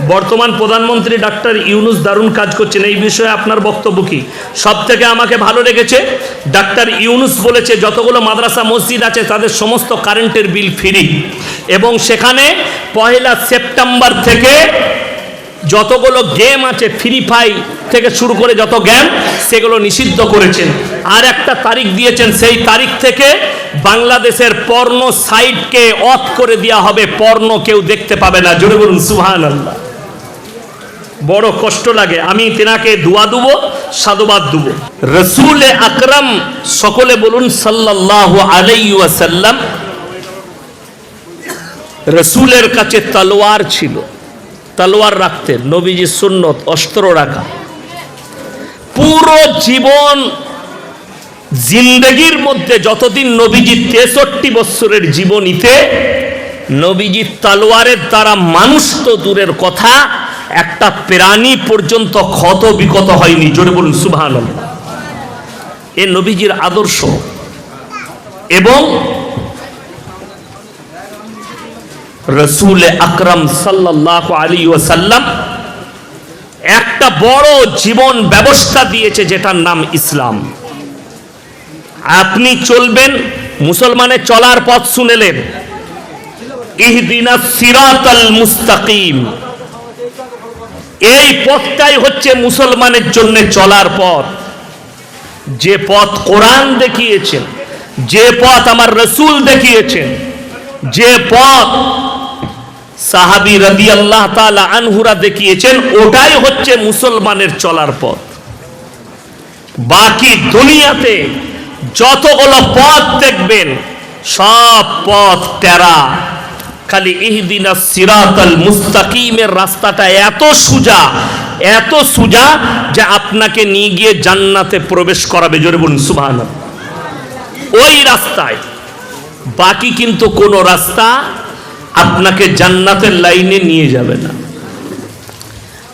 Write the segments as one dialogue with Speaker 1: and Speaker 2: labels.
Speaker 1: বর্তমান প্রধানমন্ত্রী ডাক্তার ইউনুস দারুণ কাজ করছেন। এই বিষয়ে আপনার বক্তব্য কি? সব থেকে আমাকে ভালো লেগেছে, ডাক্তার ইউনুস বলেছে, যতগুলো মাদ্রাসা, মসজিদ আছে, তাদের সমস্ত কারেন্টের বিল ফ্রি। এবং সেখানে পয়লা সেপ্টেম্বর থেকে যতগুলো গেম আছে ফ্রি ফাই থেকে শুরু করে যত গেম সেগুলো নিষিদ্ধ করেছেন। আর একটা তারিখ দিয়েছেন, সেই তারিখ থেকে বাংলাদেশের পর্ণ সাইটকে অফ করে দেওয়া হবে। পর্ণ কেউ দেখতে পাবে না। জোরে বলুন সুহান আল্লাহ বড় কষ্ট লাগে। আমি তেনাকে দোয়া দেবো, সাধুবাদ দেবো। রসুল আকরম সকলে বলুন সাল্লাহ আলাইসাল্লাম রসুলের কাছে তলোয়ার ছিল। তলোয়ার রাখতেন নবীজি সুন্নত, অস্ত্র রাখা। পুরো জীবন জিন্দগির মধ্যে যতদিন নবীজি তেষট্টি বৎসরের জীবনীতে, নবীজি তালোয়ারের দ্বারা মানুষ তো দূরের কথা, একটা প্রাণী পর্যন্ত ক্ষত বিকত হয়নি, জোরে বলুন সুভান এ নবীজির আদর্শ। এবং রসুল আকরম সাল্লাহ আলী ওসাল্লাম একটা বড় জীবন ব্যবস্থা দিয়েছে যেটার নাম ইসলাম। আপনি চলবেন মুসলমানের চলার পথ শুনেলেন। মুস্তাকিম। এই পথটাই হচ্ছে মুসলমানের জন্য চলার পথ। যে পথ কোরআন দেখিয়েছেন, যে পথ আমার রসুল দেখিয়েছেন, যে পথ সাহাবি রদি আল্লাহ আনহুরা দেখিয়েছেন, ওটাই হচ্ছে মুসলমানের চলার পথ। বাকি দুনিয়াতে যতগুলো পথ দেখবেন, সব পথ খালি সিরাতাল মুস্তাকিমের রাস্তাটা এত সুজা এত সুজা যে আপনাকে নিয়ে গিয়ে জান্নাতে প্রবেশ করাবে। জোরে বলুন ওই রাস্তায়। বাকি কিন্তু কোনো রাস্তা আপনাকে জান্নাতের লাইনে নিয়ে যাবে না।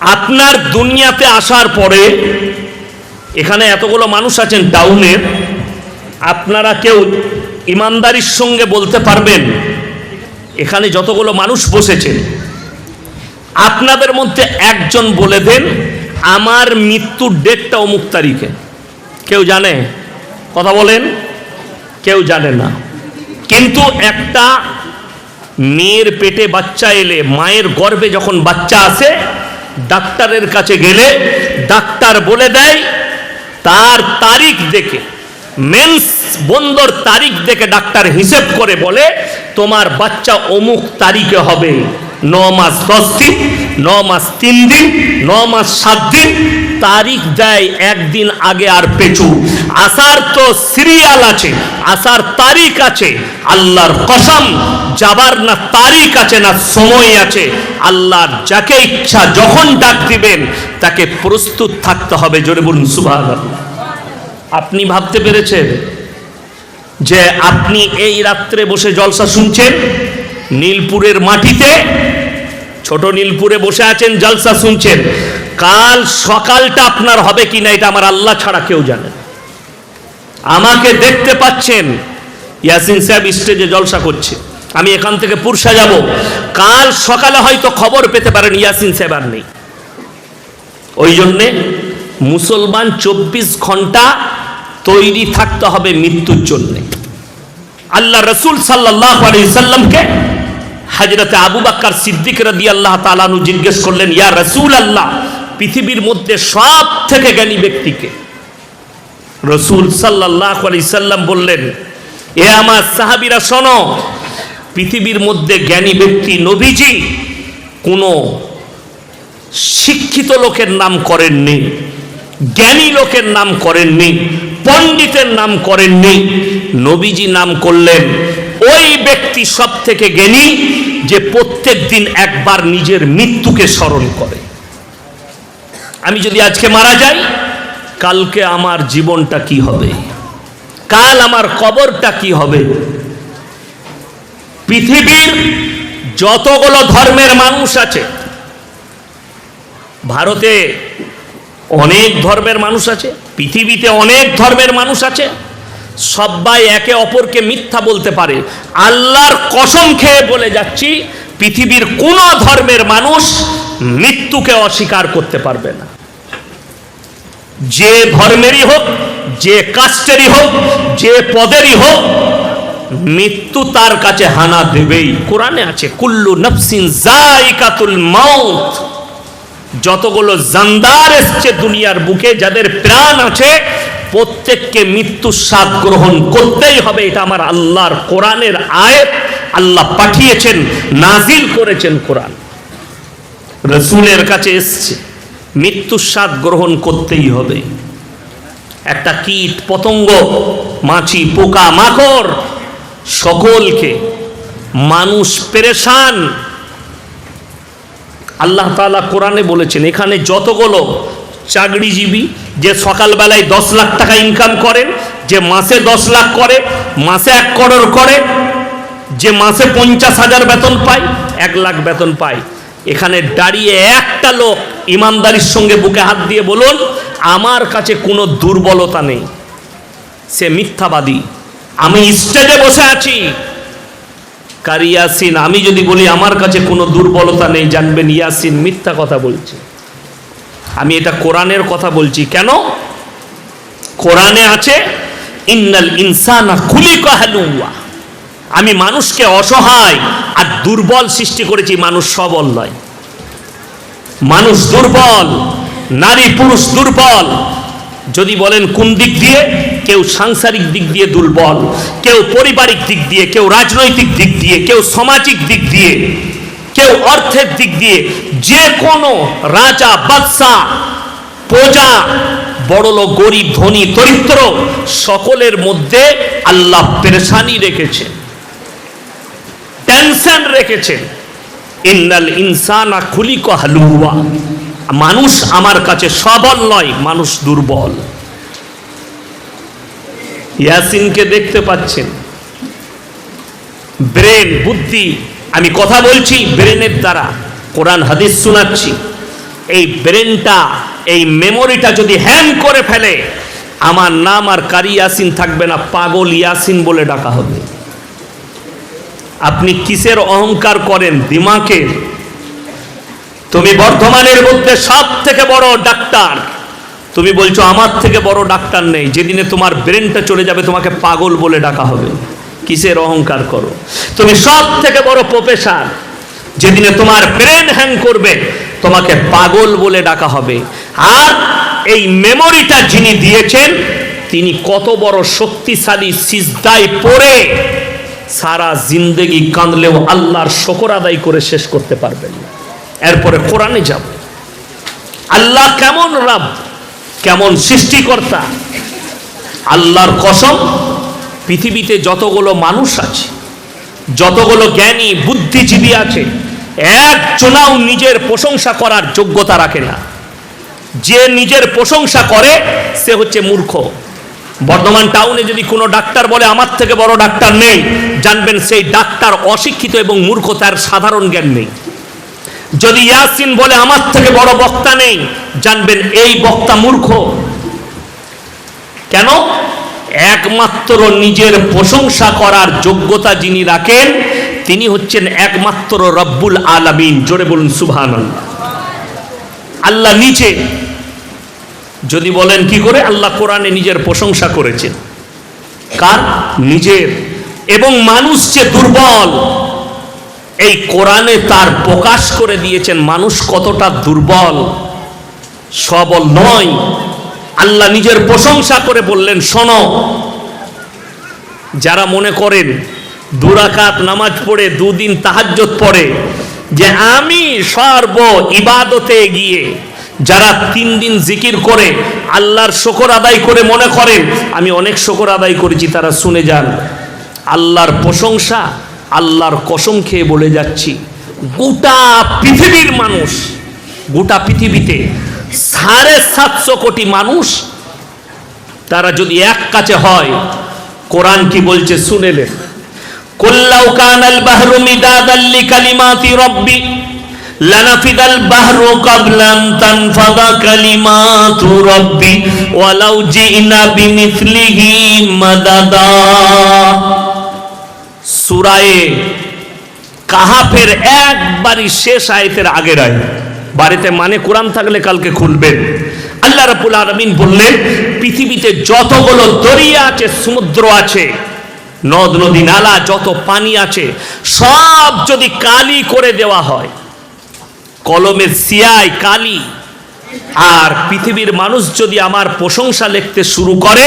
Speaker 1: আপনার দুনিয়াতে আসার পরে এখানে এতগুলো মানুষ আছেন টাউনের আপনারা কেউ ইমানদারির সঙ্গে বলতে পারবেন, এখানে যতগুলো মানুষ বসেছেন, আপনাদের মধ্যে একজন বলে দেন, আমার মৃত্যুর ডেটটা অমুক তারিখে। কেউ জানে? কথা বলেন? কেউ জানে না। কিন্তু একটা মেয়ের পেটে বাচ্চা এলে, মায়ের গর্ভে যখন বাচ্চা আসে, ডাক্তারের কাছে গেলে ডাক্তার বলে দেয়, তার তারিখ দেখে, মেন্স বন্দর তারিখ দেখে ডাক্তার হিসেব করে বলে, তোমার বাচ্চা অমুক তারিখে হবে, ন মাস দশ দিন। ন মাস তিন দিন, ন মাস সাত দিন, তারিখ দেয় একদিন আগে আর পেছু। আসার তো সিরিয়াল আছে, আসার তারিখ আছে, আল্লাহর কসম, যাবার না তারিখ আছে, না সময় আছে, আল্লাহর যাকে ইচ্ছা যখন ডাক দিবেন, তাকে প্রস্তুত থাকতে হবে, জোরে বলুন সুভাগ আপনি ভাবতে পেরেছেন যে আপনি এই রাত্রে বসে জলসা শুনছেন? নীলপুরের মাটিতে ছোট নীলপুরে বসে আছেন, জলসা শুনছেন। কাল সকালটা আপনার হবে কি না, এটা আমার আল্লাহ ছাড়া কেউ জানে আমাকে দেখতে পাচ্ছেন ইয়াসিন সাহেব স্টেজে জলসা করছে। আমি এখান থেকে পুরসা যাব। কাল সকালে হয়তো খবর পেতে পারেন, ইয়াসিন সাহেব আর নেই। ওই জন্যে মুসলমান চব্বিশ ঘণ্টা তৈরি থাকতে হবে মৃত্যুর জন্যে। আল্লাহ রসুল সাল্লাহ আলি সাল্লামকে হাজরতে আবু বাক্কার সিদ্দিক রদি আল্লাহ তালানু জিজ্ঞেস করলেন, ইয়া রসুল আল্লাহ পৃথিবীর মধ্যে সব থেকে জ্ঞানী ব্যক্তিকে? রসুল সাল্লাহ আলি সাল্লাম বললেন, এ আমার সাহাবিরা শোনো, পৃথিবীর মধ্যে জ্ঞানী ব্যক্তি নবীজি কোনো শিক্ষিত লোকের নাম করেননি, জ্ঞানী লোকের নাম করেননি, পণ্ডিতের নাম করেননি। নবীজি নাম করলেন ওই ব্যক্তি সব থেকে জ্ঞানী যে প্রত্যেক দিন একবার নিজের মৃত্যুকে স্মরণ করে। আমি যদি আজকে মারা যাই, কালকে আমার জীবনটা কি হবে? কাল আমার কবরটা কি হবে? পৃথিবীর যতগুলো ধর্মের মানুষ আছে, ভারতে অনেক ধর্মের মানুষ আছে, পৃথিবীতে অনেক ধর্মের মানুষ আছে সবাই একে অপরকে মিথ্যা বলতে পারে। আল্লাহর কসম খেয়ে বলে যাচ্ছি, পৃথিবীর কোন ধর্মের মানুষ মৃত্যুকে অস্বীকার করতে পারবে না। যে ধর্মেরই হোক, যে কাস্টেরই হোক, যে পদেরই হোক, মৃত্যু তার কাছে হানা দেবেই। কোরআনে আছে, কুল্লু নফসিন জাইকাতুল মাউত। যতগুলো জান্দার এসছে দুনিয়ার বুকে, যাদের প্রাণ আছে প্রত্যেককে মৃত্যুর স্বাদ গ্রহণ করতেই হবে, এটা আমার আল্লাহর কোরআনের আয়াত। আল্লাহ পাঠিয়েছেন, নাজিল করেছেন কোরআন। রসুলের কাছে এসছে মৃত্যুর স্বাদ গ্রহণ করতেই হবে। একটা কীট, পতঙ্গ, মাছি, পোকা, মাকড়, সকলকে মানুষ পেরেশান। আল্লাহ তাআলা কোরআনে বলেছেন, এখানে যতগুলো চাকরিজীবী, যে সকালবেলায় দশ লাখ টাকা ইনকাম করেন, যে মাসে দশ লাখ করে, মাসে এক করোড় করে, যে মাসে পঞ্চাশ হাজার বেতন পায়, এক লাখ বেতন পায়। এখানে দাঁড়িয়ে একটা লোক ইমানদারির সঙ্গে বুকে হাত দিয়ে বলুন, আমার কাছে কোনো দুর্বলতা নেই। সে মিথ্যাবাদী। আমি স্টেজে বসে আছি। কার ইয়াসিন? আমি যদি বলি, আমার কাছে কোনো দুর্বলতা নেই, জানবেন ইয়াসিন মিথ্যা কথা বলছে। আমি এটা কোরআনের কথা বলছি। কেন? কোরআনে আছে, ইন্নাল ইনসানা খুলিকা হালুয়া। আমি মানুষকে অসহায় আর দুর্বল সৃষ্টি করেছি, মানুষ সবল নয় মানুষ দুর্বল, নারী, পুরুষ দুর্বল। যদি বলেন কোন দিক দিয়ে? কেউ সাংসারিক দিক দিয়ে দুর্বল, কেউ পারিবারিক দিক দিয়ে, কেউ রাজনৈতিক দিক দিয়ে, কেউ সামাজিক দিক দিয়ে। কেউ অর্থের দিক দিয়ে যে কোনো রাজা, বাদশা, প্রজা, বড়লোক, গরিব, ধনী, দরিদ্র, সকলের মধ্যে আল্লাহ পেরেশানি রেখেছেন টেনশন রেখেছেন ইন্নাল ইনসানা খুলিক হালুয়া। মানুষ আমার কাছে সবল নয়, মানুষ দুর্বল। ইয়াসিনকে দেখতে পাচ্ছেন। ব্রেন, বুদ্ধি আমি কথা বলছি ব্রেনের দ্বারা, কোরআন, হাদিস শোনাচ্ছি। এই ব্রেনটা, এই মেমোরিটা যদি হ্যাং করে ফেলে, আমার নাম আর কারি ইয়াসিন থাকবে না, পাগল ইয়াসিন বলে ডাকা হবে। আপনি কিসের অহংকার করেন দিমাকে? তুমি বর্ধমানের মধ্যে সব থেকে বড় ডাক্তার। তুমি বলছো, আমার থেকে বড় ডাক্তার নেই, যেদিনে তোমার ব্রেনটা চলে যাবে, তোমাকে পাগল বলে ডাকা হবে। কিসের অহংকার করো? তুমি সব থেকে বড় প্রফেসর, যেদিনে তোমার ব্রেন হ্যাং করবে, তোমাকে পাগল বলে ডাকা হবে। আর এই মেমোরিটা যিনি দিয়েছেন, তিনি কত বড় শক্তিশালী সিজদায় পড়ে সারা জিন্দেগি কাঁদলেও আল্লাহর শকর আদায় করে শেষ করতে পারবেন এরপরে কোরআনে যাব। আল্লাহ কেমন রাব, কেমন সৃষ্টিকর্তা, আল্লাহর কসম পৃথিবীতে যতগুলো মানুষ আছে, যতগুলো জ্ঞানী, বুদ্ধিজীবী আছে এক একজনাও নিজের প্রশংসা করার যোগ্যতা রাখে না। যে নিজের প্রশংসা করে, সে হচ্ছে মূর্খ। বর্ধমান টাউনে যদি কোনো ডাক্তার বলে, আমার থেকে বড় ডাক্তার নেই, জানবেন সেই ডাক্তার অশিক্ষিত এবং মূর্খ, তার সাধারণ জ্ঞান নেই। যদি ইয়াসিন বলে, আমার থেকে বড় বক্তা নেই, জানবেন এই বক্তা মূর্খ। কেন? একমাত্র নিজের প্রশংসা করার যোগ্যতা যিনি রাখেন, তিনি হচ্ছেন একমাত্র রব্বুল আলামিন। জোরে বলুন সুবহান আল্লাহ নিচে যদি বলেন কি করে, আল্লাহ কোরআনে নিজের প্রশংসা করেছেন। কার? নিজের। এবং মানুষ যে দুর্বল, এই কোরআনে তার প্রকাশ করে দিয়েছেন, মানুষ কতটা দুর্বল, সবল নয়। আল্লাহ নিজের প্রশংসা করে বললেন, শোনো, যারা মনে করেন দুরাকাত নামাজ পড়ে দুদিন তাহাজ্জত পড়ে, যে আমি সর্ব ইবাদতে গিয়ে যারা তিন দিন জিকির করে, আল্লাহর শকর আদায় করে মনে করেন, আমি অনেক শকর আদায় করেছি, তারা শুনে যান। আল্লাহর প্রশংসা, আল্লাহর কসম খেয়ে বলে যাচ্ছি। গোটা পৃথিবীর মানুষ, গোটা পৃথিবীতে সাড়ে সাতশো কোটি মানুষ, তারা যদি এক কাছে হয়, কোরআন কি বলছে শুনেলেন কুল্লাউ কাহাফের একবারই শেষ আয়াতের আগের আয়াত। বাড়িতে মানে কোরআন থাকলে কালকে খুলবেন। আল্লাহ রাব্বুল আলামিন বললেন পৃথিবীতে যতগুলো দরিয়া আছে, সমুদ্র আছে, নদ, নদী, নালা, যত পানি আছে, সব যদি কালি করে দেওয়া হয়, কলমের সিয়াই কালি। আর পৃথিবীর মানুষ যদি আমার প্রশংসা লিখতে শুরু করে,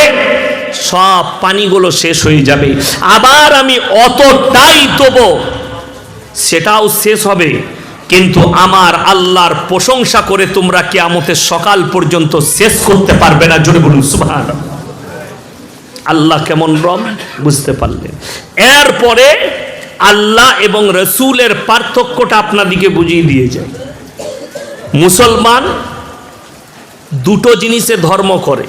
Speaker 1: সব পানিগুলো শেষ হয়ে যাবে। আবার আমি অতটাই দেবো, সেটাও শেষ হবে। কিন্তু আমার আল্লাহর প্রশংসা করে তোমরা কে কেয়ামতের সকাল পর্যন্ত শেষ করতে পারবে না। জোরে বলুন সুবহান আল্লাহ কেমন রম বুঝতে পারলেন এরপরে আল্লাহ এবং রসুলের পার্থক্যটা আপনাদিকে বুঝিয়ে দিয়ে যায়। মুসলমান দুটো জিনিসে ধর্ম করে।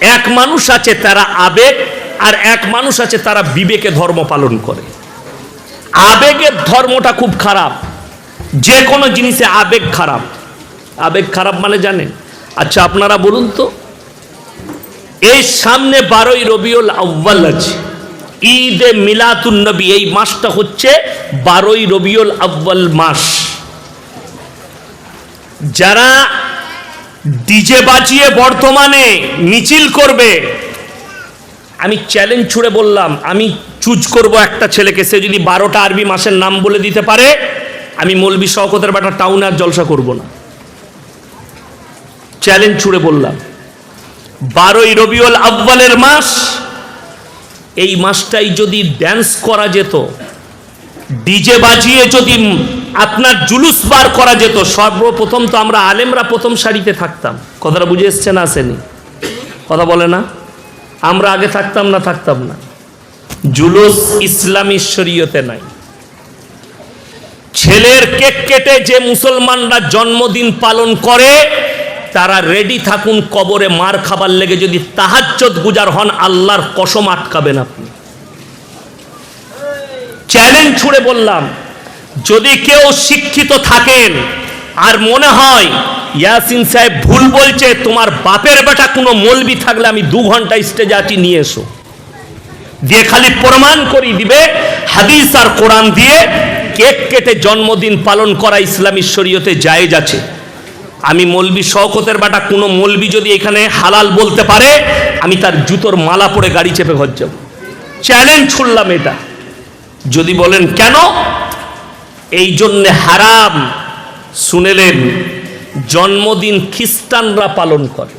Speaker 1: এক মানুষ আছে তারা আবেগ, আর এক মানুষ আছে তারা বিবেকে ধর্ম পালন করে। আবেগের ধর্মটা খুব খারাপ। যে কোনো জিনিসে আবেগ খারাপ। আবেগ খারাপ মানে জানেন? আচ্ছা আপনারা বলুন তো। এই সামনে বারোই রবিউল আউ্বাল আছে। ঈদে মিলাতুন নবী, এই মাসটা হচ্ছে বারোই রবিউল আউ্বাল মাস। যারা ডিজে বাজিয়ে বর্তমানে মিছিল করবে, আমি চ্যালেঞ্জ ছুড়ে বললাম, আমি চুজ করব একটা ছেলেকে, সে যদি বারোটা আরবি মাসের নাম বলে দিতে পারে আমি মলবি শওকতের বেটা টাউন আর জলসা করব না। চ্যালেঞ্জ ছুড়ে বললাম, বারোই রবিউল আব্বালের মাস, এই মাসটাই যদি ড্যান্স করা যেত ডিজে বাজিয়ে যদি আপনার জুলুস বার করা যেত, সর্বপ্রথম তো আমরা আলেমরা প্রথম সারিতে থাকতাম। কথাটা বুঝে এসছে না আসেনি? কথা বলে না? আমরা আগে থাকতাম না থাকতাম না। জুলুস ইসলামী শরীয়তে নাই। ছেলের কেক কেটে যে মুসলমানরা জন্মদিন পালন করে, তারা রেডি থাকুন কবরে মার খাবার লেগে যদি তাহাজ্জত গুজার হন, আল্লাহর কসম আটকাবেন আপনি। চ্যালেঞ্জ ছুড়ে বললাম, যদি কেউ শিক্ষিত থাকেন আর মনে হয়, ইয়াসিন সাহেব ভুল বলছে, তোমার বাপের বেটা কোনো মলবি থাকলে আমি দু ঘণ্টা স্টেজে আছি, নিয়ে এসো। দিয়ে খালি প্রমাণ করি দিবে, হাদিস আর কোরআন দিয়ে কেক কেটে জন্মদিন পালন করা ইসলামী শরীয়তে জায়েজ আছে। আমি মলবি শওকতের বাটা, কোনো মলবি যদি এখানে হালাল বলতে পারে, আমি তার জুতোর মালা পরে গাড়ি চেপে ঘর যাব। চ্যালেঞ্জ ছুড়লাম এটা। যদি বলেন কেন? এই জন্যে হারাম শুনেলেন, জন্মদিন খ্রিস্টানরা পালন করে।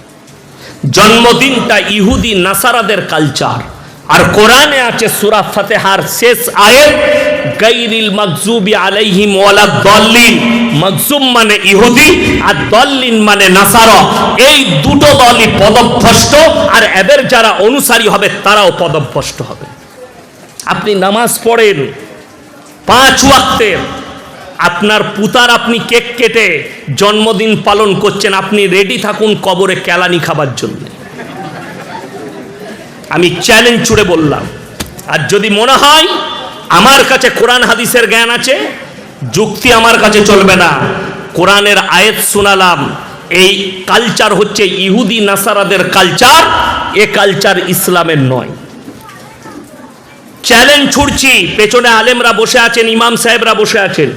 Speaker 1: জন্মদিনটা ইহুদি, নাসারাদের কালচার আর কোরআনে আছে সুরা ফাতেহার শেষ আয়ের গাইরিল মাকজুবি আলাইহিম ওয়ালা দল্লিন মাকজুম মানে ইহুদি আর দল্লিন মানে এই দুটো দলই পদভ্রষ্ট আর এদের যারা অনুসারী হবে তারাও পদভ্রষ্ট হবে। আপনি নামাজ পড়েন, পাঁচ ওয়াক্তের আপনার পুতার আপনি কেক কেটে জন্মদিন পালন করছেন, আপনি রেডি থাকুন কবরে কেলানি খাবার জন্য। আমি চ্যালেঞ্জ ছুড়ে বললাম, আর যদি মনে হয় আমার কাছে কোরআন হাদিসের জ্ঞান আছে, যুক্তি আমার কাছে চলবে না। কোরআনের আয়েত শোনালাম, এই কালচার হচ্ছে ইহুদি নাসারাদের কালচার এ কালচার ইসলামের নয়। চ্যালেঞ্জ ছুড়ছি, পেছনে আলেমরা বসে আছেন, ইমাম সাহেবরা বসে আছেন।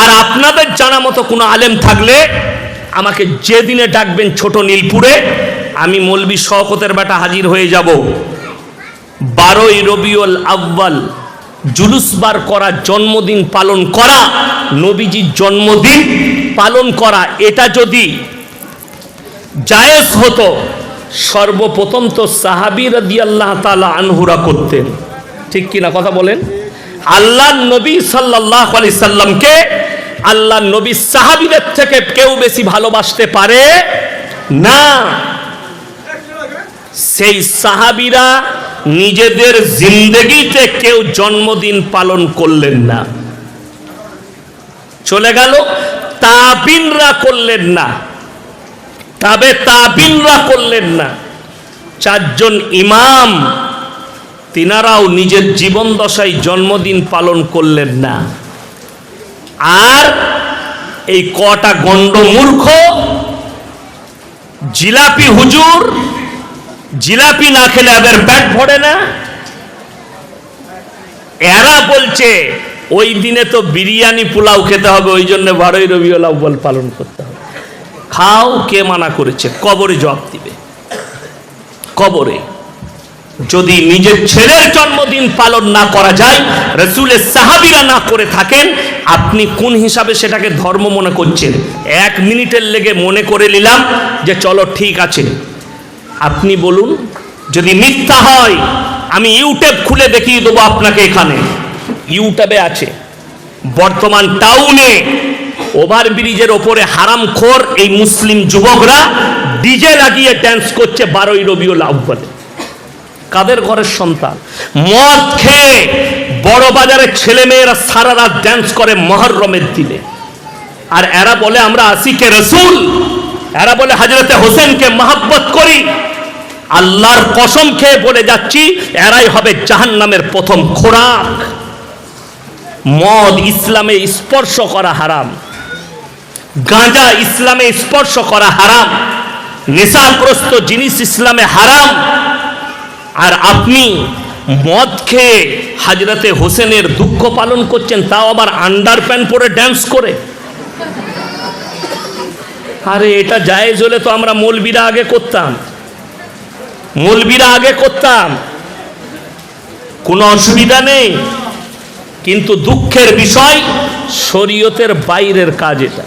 Speaker 1: আর আপনাদের জানা মতো কোনো আলেম থাকলে আমাকে যেদিনে ডাকবেন ছোট নীলপুরে, আমি মলবি শওকতের বেটা হাজির হয়ে যাব। বারোই রবিউল আব্বাল জুলুস বার করা, জন্মদিন পালন করা, নবীজির জন্মদিন পালন করা, এটা যদি জায়েজ হতো, সর্বপ্রথম তো সাহাবি আল্লাহ তালা আনহুরা করতেন। ঠিক কিনা কথা বলেন? আল্লাহ নবী সাল্লাহ আলি সাল্লামকে আল্লাহ নবী সাহাবিদের থেকে কেউ বেশি ভালোবাসতে পারে না। সেই সাহাবিরা নিজেদের জিন্দগিতে কেউ জন্মদিন পালন করলেন না। চলে গেল, তাবিনরা করলেন না। তবে তাবিনরা করলেন না। চারজন ইমাম, তিনারাও নিজের জীবন দশায় জন্মদিন পালন করলেন না। আর এই কটা গণ্ড মূর্খ, জিলাপি হুজুর জিলাপি না খেলে এদের ব্যাট ভরে না? এরা বলছে, ওই দিনে তো বিরিয়ানি পোলাও খেতে হবে, ওই জন্য বারোই রবিউল আউ্বাল পালন করতে হবে। খাও কে মানা করেছে, কবরে জবাব দিবে। কবরে। যদি নিজের ছেলের জন্মদিন পালন না করা যায়, রসুলের সাহাবিরা না করে থাকেন, আপনি কোন হিসাবে সেটাকে ধর্ম মনে করছেন? এক মিনিটের লেগে মনে করে নিলাম যে চলো ঠিক আছে। আপনি বলুন, যদি মিথ্যা হয়, আমি ইউটিউব খুলে দেখিয়ে দেবো আপনাকে এখানে। ইউটিউবে আছে। বর্তমান টাউনে ওভার ব্রিজের ওপরে হারামখোর এই মুসলিম যুবকরা ডিজে লাগিয়ে ড্যান্স করছে বারোই রবিউল বলে কাদের ঘরের সন্তান? মদ খেয়ে বড় বাজারের ছেলে মেয়েরা সারা রাত ড্যান্স করে মহরমের দিনে। আর এরা বলে আমরা আসিকে রসুল। এরা বলে হাজরতে হোসেনকে মহাব্বত করি। আল্লাহর কসম খেয়ে বলে যাচ্ছি, এরাই হবে জাহান্নামের প্রথম খোরাক। মদ ইসলামে স্পর্শ করা হারাম। গাঁজা ইসলামে স্পর্শ করা হারাম। নেশাগ্রস্ত জিনিস ইসলামে হারাম। আর আপনি মদ খেয়ে হাজরতে হোসেনের দুঃখ পালন করছেন, তাও আবার আন্ডার প্যান্ট পরে ড্যান্স করে। আরে, এটা জায়েজ হলে তো আমরা মৌলবিরা আগে করতাম। মৌলবিরা আগে করতাম। কোনো অসুবিধা নেই। কিন্তু দুঃখের বিষয়, শরীয়তের বাইরের কাজ এটা।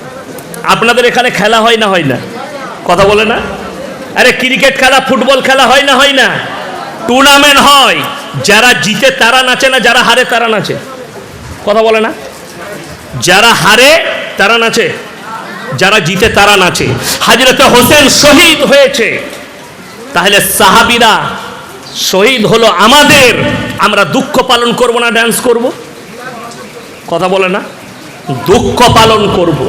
Speaker 1: আপনাদের এখানে খেলা হয় না হয় না? কথা বলে না? আরে, ক্রিকেট খেলা, ফুটবল খেলা হয় না হয় না? টুর্নামেন্ট হয়। যারা জিতে তারা নাচে না, যারা হারে তারা নাচে। কথা বলে না? যারা হারে তারা নাচে, যারা জিতে তারা নাচে। হাজরতে হোসেন শহীদ হয়েছে। তাহলে সাহাবিরা শহীদ হলো আমাদের। আমরা দুঃখ পালন করব না ড্যান্স করব? কথা বলে না? দুঃখ পালন করব।